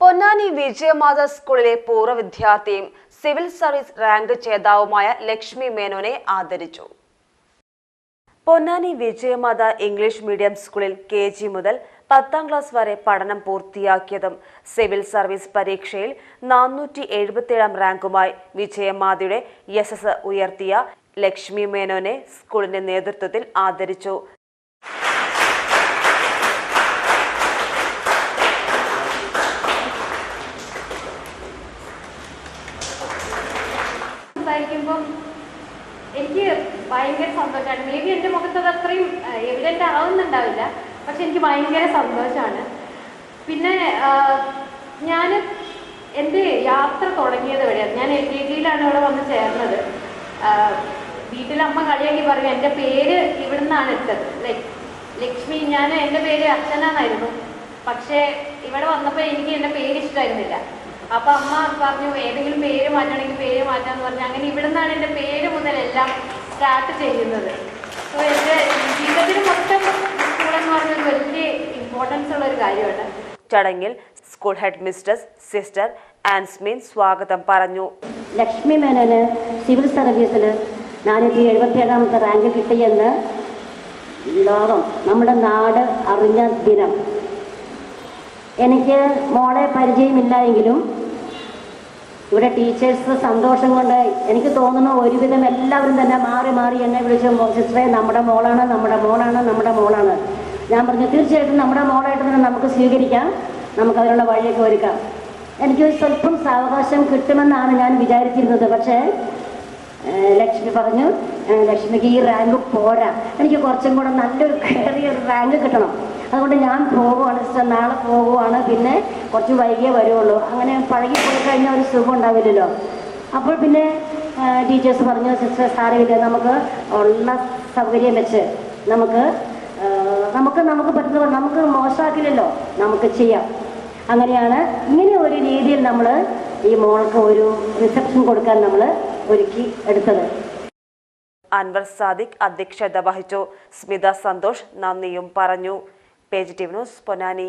പൊന്നാനി വിജയമാത സ്കൂളിലെ പൂർവ വിദ്യാർത്ഥിയും സിവിൽ സർവീസ് റാങ്ക് ജേതാവുമായ ലക്ഷ്മി മേനോനെ ആദരിച്ചു. പൊന്നാനി വിജയമാത ഇംഗ്ലീഷ് മീഡിയം സ്കൂളിൽ കെ ജി മുതൽ പത്താം ക്ലാസ് വരെ പഠനം പൂർത്തിയാക്കിയതും സിവിൽ സർവീസ് പരീക്ഷയിൽ നാനൂറ്റി എഴുപത്തിയേഴാം റാങ്കുമായി വിജയമാതയുടെ യശസ് ഉയർത്തിയ ലക്ഷ്മി മേനോനെ സ്കൂളിന്റെ നേതൃത്വത്തിൽ ആദരിച്ചു. സംസാരിക്കുമ്പം എനിക്ക് ഭയങ്കര സന്തോഷമാണ് മേ ബി എന്റെ മുഖത്ത് അത് അത്രയും എവിഡന്റ് ആവുന്നുണ്ടാവില്ല. പക്ഷെ എനിക്ക് ഭയങ്കര സന്തോഷമാണ് പിന്നെ ഞാൻ എന്റെ യാത്ര തുടങ്ങിയത് വഴിയാണ് ഞാൻ എൽ കെ ജിയിലാണ് ഇവിടെ വന്ന് ചേർന്നത്. വീട്ടിലമ്മ കളിയാക്കി പറയും എന്റെ പേര് ഇവിടെ നിന്നാണ് ഇട്ടത് ലൈക്ക് ലക്ഷ്മി ഞാൻ എന്റെ പേര് അർച്ചന എന്നായിരുന്നു പക്ഷേ ഇവിടെ വന്നപ്പോൾ എനിക്ക് എന്റെ പേര് ഇഷ്ടമായിരുന്നില്ല അപ്പൊ അമ്മ പറഞ്ഞു ഏതെങ്കിലും പേര് മാറ്റണമെങ്കിൽ പേര് മാറ്റാന്ന് പറഞ്ഞു. അങ്ങനെ ഇവിടെ നിന്നാണ് എന്റെ പേര് മുതൽ എല്ലാം സ്റ്റാർട്ട് ചെയ്യുന്നത്. അപ്പൊ എന്റെ ജീവിതത്തിന് മൊത്തം സ്കൂളെന്ന് പറഞ്ഞൊരു വലിയ ഇമ്പോർട്ടൻസ് ഉള്ള ഒരു കാര്യമാണ്. ചടങ്ങിൽ സ്കൂൾ ഹെഡ് മിസ്റ്റസ് സിസ്റ്റർ ആൻസ്മിൻ സ്വാഗതം പറഞ്ഞു. ലക്ഷ്മി മേനോന് സിവിൽ സർവീസിൽ നാനൂറ്റി എഴുപത്തിയേഴാമത്തെ റാങ്ക് കിട്ടിയെന്ന്. ലോകം നമ്മുടെ നാട് അറിഞ്ഞ ദിനം. എനിക്ക് മോളെ പരിചയമില്ല എങ്കിലും ഇവിടെ ടീച്ചേഴ്സ് സന്തോഷം കൊണ്ട് എനിക്ക് തോന്നുന്നു ഒരുവിധം എല്ലാവരും തന്നെ മാറി മാറി എന്നെ വിളിച്ച് സിസ്റ്ററെ നമ്മുടെ മോളാണ് നമ്മുടെ മോളാണ് നമ്മുടെ മോളാണ്. ഞാൻ പറഞ്ഞു തീർച്ചയായിട്ടും നമ്മുടെ മോളായിട്ട് തന്നെ നമുക്ക് സ്വീകരിക്കാം. നമുക്ക് അതിനുള്ള വഴിയൊക്കെ ഒരുക്കാം. എനിക്ക് സ്വല്പം സാവകാശം കിട്ടുമെന്നാണ് ഞാൻ വിചാരിച്ചിരുന്നത്. പക്ഷേ ലക്ഷ്മി പറഞ്ഞു ലക്ഷ്മിക്ക് ഈ റാങ്ക് പോരാ. എനിക്ക് കുറച്ചും കൂടെ നല്ലൊരു കയറിയ റാങ്ക് കിട്ടണം. അതുകൊണ്ട് ഞാൻ പോകുവാണ് സിസ്റ്റർ നാളെ പോകുവാണ് പിന്നെ കുറച്ച് വൈകിയേ വരുള്ളൂ അങ്ങനെ പഴകി പോയി കഴിഞ്ഞാൽ ഒരു സുഖം ഉണ്ടാവില്ലല്ലോ. അപ്പോൾ പിന്നെ ടീച്ചേഴ്സ് പറഞ്ഞു സിസ്റ്റർ സാരമില്ല നമുക്ക് ഉള്ള സൗകര്യം വെച്ച് നമുക്ക് നമുക്ക് നമുക്ക് പറ്റുന്ന നമുക്ക് മോശമാക്കില്ലല്ലോ നമുക്ക് ചെയ്യാം. അങ്ങനെയാണ് ഇങ്ങനെ ഒരു രീതിയിൽ നമ്മൾ ഈ മോൾക്ക് ഒരു റിസപ്ഷൻ കൊടുക്കാൻ നമ്മൾ ഒരുക്കി എടുത്തത്. അൻവർ സാദിഖ് അധ്യക്ഷത വഹിച്ചു. സ്മിത സന്തോഷ് നന്ദിയും പറഞ്ഞു. पेजिटिव डेवनोस बनाने